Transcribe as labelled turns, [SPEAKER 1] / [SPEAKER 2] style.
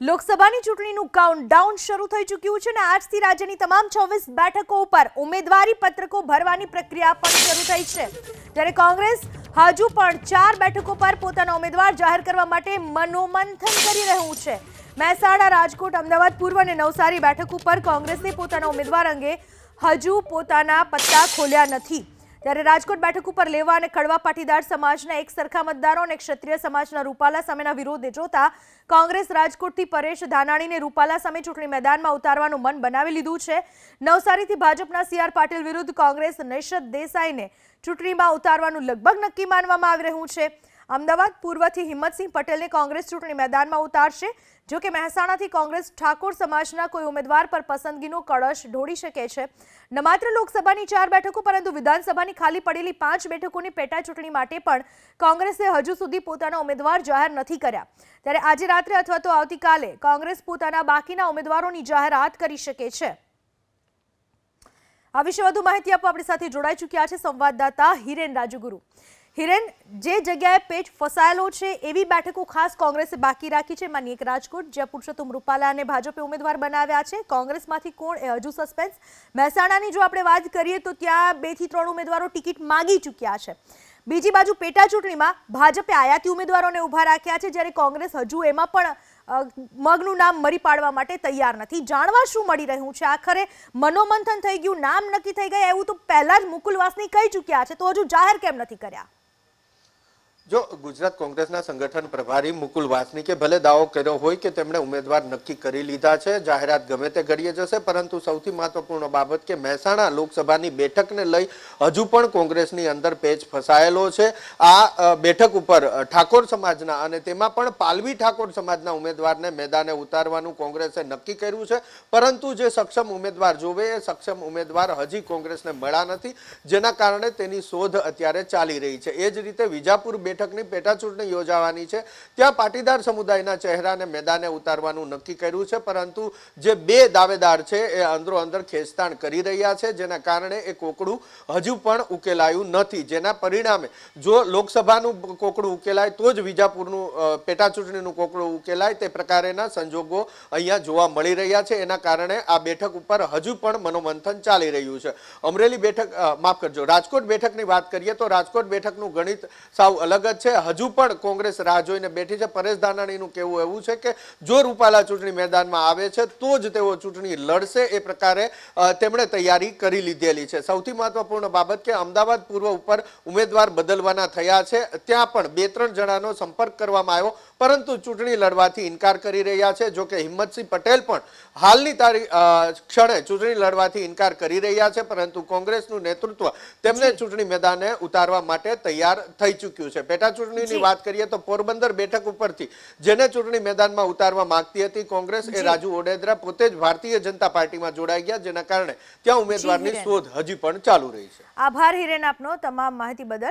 [SPEAKER 1] લોકસભાની ચૂંટણીનું કાઉન્ટડાઉન શરૂ થઈ ચૂક્યું છે અને આજથી રાજ્યની તમામ છવ્વીસ બેઠકો ઉપર ઉમેદવારી પત્રકો ભરવાની પ્રક્રિયા પણ શરૂ થઈ છે. જ્યારે કોંગ્રેસ હજુ પણ ચાર બેઠકો પર પોતાના ઉમેદવાર જાહેર કરવા માટે મનોમંથન કરી રહ્યું છે. મહેસાણા, રાજકોટ, અમદાવાદ, પૂર્વ અને નવસારી બેઠક ઉપર કોંગ્રેસે પોતાના ઉમેદવાર અંગે હજુ પોતાના પત્તા ખોલ્યા નથી. ત્યારે રાજકોટ બેઠક ઉપર લેવા અને કડવા પાટીદાર સમાજના એક સરખા મતદારો અને ક્ષત્રિય સમાજના રૂપાલા સામેના વિરોધને જોતા કોંગ્રેસ રાજકોટથી પરેશ ધાનાણીને રૂપાલા સામે ચૂંટણી મેદાનમાં ઉતારવાનું મન બનાવી લીધું છે. નવસારીથી ભાજપના સી આર પાટીલ વિરુદ્ધ કોંગ્રેસ નૈશદ દેસાઈને ચૂંટણીમાં ઉતારવાનું લગભગ નક્કી માનવામાં આવી રહ્યું છે. અમદાવાદ પૂર્વથી હિંમતસિંહ પટેલને કોંગ્રેસ ચૂંટણી મેદાનમાં ઉતારશે. જો કે મહેસાણાથી કોંગ્રેસ ઠાકોર સમાજના કોઈ ઉમેદવાર પર પસંદગીનો કળશ ઢોળી શકે છે. ન માત્ર લોકસભાની ચાર બેઠકો, પરંતુ વિધાનસભાની ખાલી પડેલી પાંચ બેઠકોની પેટા ચૂંટણી માટે પણ કોંગ્રેસે હજુ સુધી પોતાના ઉમેદવાર જાહેર નથી કર્યા. ત્યારે આજે રાત્રે અથવા તો આવતીકાલે કોંગ્રેસ પોતાના બાકીના ઉમેદવારોની જાહેરાત કરી શકે છે. આ વિશે વધુ માહિતી આપવા આપણી સાથે જોડાઈ ચૂક્યા છે સંવાદદાતા હિરેન રાજુગુરુ. હિરેન, જે જગ્યાએ પેચ ફસાયેલો છે એવી બેઠકો ખાસ કોંગ્રેસે બાકી રાખી છે. માની એક રાજકોટ, જ્યાં પુરુષોત્તમ રૂપાલાને ભાજપે ઉમેદવાર બનાવ્યા છે, કોંગ્રેસમાંથી કોણ એ હજુ સસ્પેન્સ મહેસાણાની જો આપણે વાત કરીએ તો ત્યાં બેથી ત્રણ ઉમેદવારો ટિકિટ માગી ચૂક્યા છે. બીજી બાજુ પેટા ચૂંટણીમાં ભાજપે આયાતી ઉમેદવારોને ઊભા રાખ્યા છે, જ્યારે કોંગ્રેસ હજુ એમાં પણ મગનું નામ મરી પાડવા માટે તૈયાર નથી. જાણવા શું મળી રહ્યું છે? આખરે મનોમંથન થઈ ગયું, નામ નક્કી થઈ ગયા, એવું તો પહેલા જ મુકુલ વાસની કહી ચૂક્યા છે, તો હજુ જાહેર કેમ નથી કર્યા?
[SPEAKER 2] જો ગુજરાત કોંગ્રેસના સંગઠન પ્રભારી મુકુલ વાસનિકે ભલે દાવો કર્યો હોય કે તેમણે ઉમેદવાર નક્કી કરી લીધા છે, જાહેરાત ગમે તે ઘડીએ જશે, પરંતુ સૌથી મહત્વપૂર્ણ બાબત કે મહેસાણા લોકસભાની બેઠકને લઈ હજુ પણ કોંગ્રેસની અંદર પેચ ફસાયેલો છે. આ બેઠક ઉપર ઠાકોર સમાજના અને તેમાં પણ પાલવી ઠાકોર સમાજના ઉમેદવારને મેદાને ઉતારવાનું કોંગ્રેસે નક્કી કર્યું છે. પરંતુ જે સક્ષમ ઉમેદવાર જોવે, એ સક્ષમ ઉમેદવાર હજી કોંગ્રેસને મળ્યા નથી, જેના કારણે તેની શોધ અત્યારે ચાલી રહી છે. એ જ રીતે વિજાપુર બેઠકની પેટા ચૂંટણી યોજાવાની છે. ત્યાં પાટીદાર સમુદાયના ચહેરાને મેદાને ઉતારવાનું નક્કી કર્યું છે, પરંતુ જે બે દાવેદાર છે એ અંદરો અંદર ખેંચતાણ કરી રહ્યા છે, જેના કારણે એ કોકડું હજુ પણ ઉકેલાયું નથી. જેના પરિણામે જો લોકસભાનું કોકડું ઉકેલાય, તો જ વિજાપુરનું પેટાચૂંટણીનું પેટા ચૂંટણીનું કોકડું ઉકેલાય. તે પ્રકારેના સંજોગો અહીંયા જોવા મળી રહ્યા છે. એના કારણે આ બેઠક ઉપર હજુ પણ મનોમંથન ચાલી રહ્યું છે. અમરેલી બેઠક માફ કરજો, રાજકોટ બેઠકની વાત કરીએ તો રાજકોટ બેઠકનું ગણિત સાવ અલગ જ છે. હજુ પણ કોંગ્રેસ રાહ જોઈને બેઠી છે. પરેશ ધાનાણીનું કહેવું એવું છે કે જો રૂપાલા ચૂંટણી મેદાનમાં આવે છે તો જ તેઓ ચૂંટણી લડશે. એ પ્રકારે તેમણે તૈયારી કરી લીધેલી છે. સૌથી મહત્વપૂર્ણ બાબત કે અમદાવાદ પૂર્વ ઉપર ઉમેદવાર બદલવાના થયા છે. ત્યાં પણ બે ત્રણ જણાનો સંપર્ક કરવામાં આવ્યો પરંતુ ચૂંટણી લડવાથી ઇનકાર કરી રહ્યા છે. જોકે હિંમતસિંહ પટેલ પણ હાલની તારીખ ક્ષણે ચૂંટણી લડવાથી ઇનકાર કરી રહ્યા છે પરંતુ કોંગ્રેસનું નેતૃત્વ તેમને ચૂંટણી મેદાને ઉતારવા માટે તૈયાર થઈ ચૂક્યું છે. પેટા ચૂંટણીની વાત કરીએ તો પોરબંદર બેઠક ઉપરથી જેને ચૂંટણી મેદાનમાં ઉતારવા માંગતી હતી કોંગ્રેસ એ. રાજુ ઓડેદરા પોતે જ ભારતીય જનતા પાર્ટીમાં જોડાઈ ગયા જેના કારણે ત્યાં ઉમેદવારની. શોધ હજી પણ ચાલુ રહી છે
[SPEAKER 1] આભાર હિરેન આપનો તમામ માહિતી બદલ